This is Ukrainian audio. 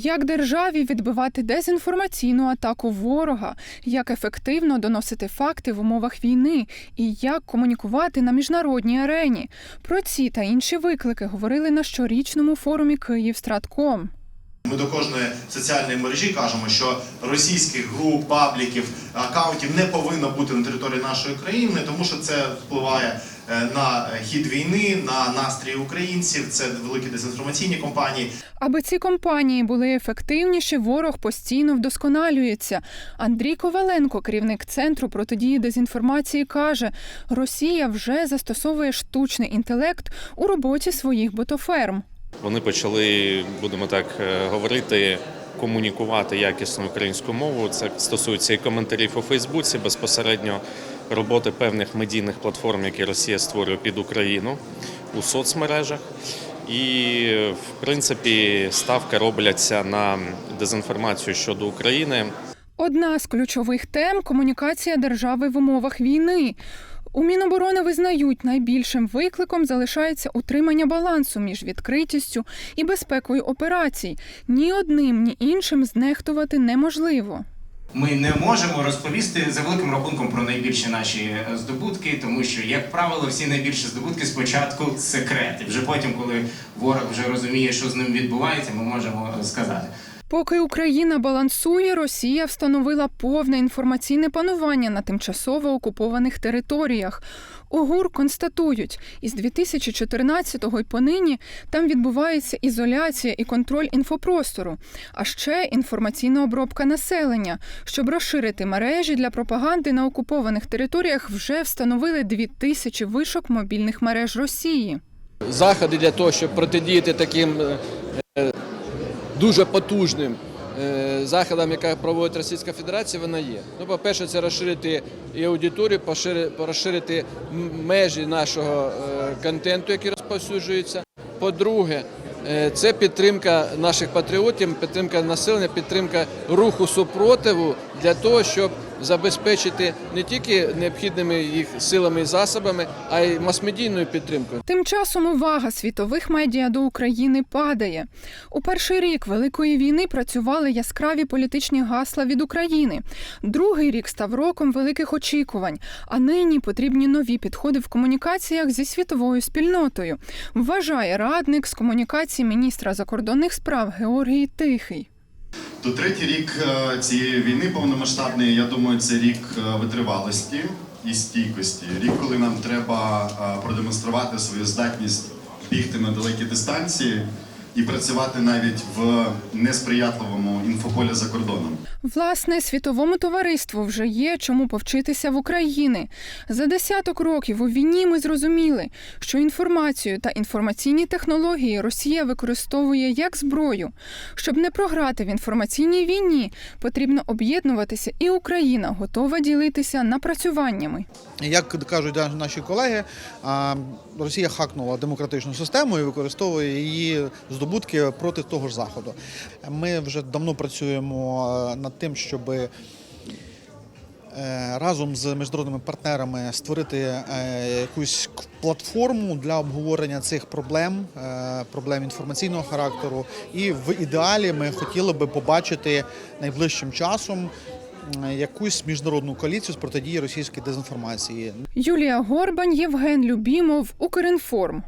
Як державі відбивати дезінформаційну атаку ворога, як ефективно доносити факти в умовах війни і як комунікувати на міжнародній арені. Про ці та інші виклики говорили на щорічному форумі Київстратком. Ми до кожної соціальної мережі кажемо, що російських груп, пабліків, акаунтів не повинно бути на території нашої країни, тому що це впливає е, на хід війни, на настрій українців. Це великі дезінформаційні компанії. Аби ці компанії були ефективніші, ворог постійно вдосконалюється. Андрій Коваленко, керівник центру протидії дезінформації, каже: Росія вже застосовує штучний інтелект у роботі своїх ботоферм. Вони почали, будемо так е, говорити, комунікувати якісно українську мову. Це стосується і коментарів у Фейсбуці, безпосередньо роботи певних медійних платформ, які Росія створює під Україну у соцмережах. І, в принципі, ставка робляться на дезінформацію щодо України. Одна з ключових тем комунікація держави в умовах війни. У Міноборони визнають, найбільшим викликом залишається утримання балансу між відкритістю і безпекою операцій. Ні одним, ні іншим знехтувати неможливо. Ми не можемо розповісти за великим рахунком про найбільші наші е, здобутки, тому що, як правило, всі найбільші здобутки спочатку секрети. Вже потім, коли ворог вже розуміє, що з ним відбувається, ми можемо е, сказати. Поки Україна балансує, Росія встановила повне інформаційне панування на тимчасово окупованих територіях. ОГУР констатують, із 2014-го й понині там відбувається ізоляція і контроль інфопростору, а ще інформаційна обробка населення. Щоб розширити мережі для пропаганди на окупованих територіях, вже встановили 2000 вишок мобільних мереж Росії. заходи для того, щоб протидіяти таким е, дуже потужним заходом, яка проводить Російська Федерація, вона є. Ну, по-перше, це розширити і аудиторію, розширити межі нашого е, контенту, який розповсюджується. По-друге, е, це підтримка наших патріотів, підтримка населення, підтримка руху супротиву для того, щоб забезпечити не тільки необхідними їх силами і засобами, а й масмедійною підтримкою. Тим часом увага світових медіа до України падає. У перший рік Великої війни працювали яскраві політичні гасла від України. Другий рік став роком великих очікувань. А нині потрібні нові підходи в комунікаціях зі світовою спільнотою. Вважає радник з комунікації міністра закордонних справ Георгій Тихий. То третій рік е, цієї війни повномасштабної, я думаю, це рік е, витривалості і стійкості. Рік, коли нам треба е, продемонструвати свою здатність бігти на далекі дистанції і працювати навіть в несприятливому інфополі за кордоном. Власне, світовому товариству вже є чому повчитися в Україні. За десяток років у війні ми зрозуміли, що інформацію та інформаційні технології Росія використовує як зброю. Щоб не програти в інформаційній війні, потрібно об'єднуватися, і Україна готова ділитися напрацюваннями. Як кажуть наші колеги, а, Росія хакнула демократичну систему і використовує її здобутки проти того ж заходу. Ми вже давно працюємо е, над тим, щоб разом з міжнародними партнерами створити е, якусь платформу для обговорення цих проблем, е, проблем інформаційного характеру. І в ідеалі ми хотіли би побачити найближчим часом якусь міжнародну коаліцію з протидії російській дезінформації. Юлія Горбань, Євген Любімов, Укрінформ.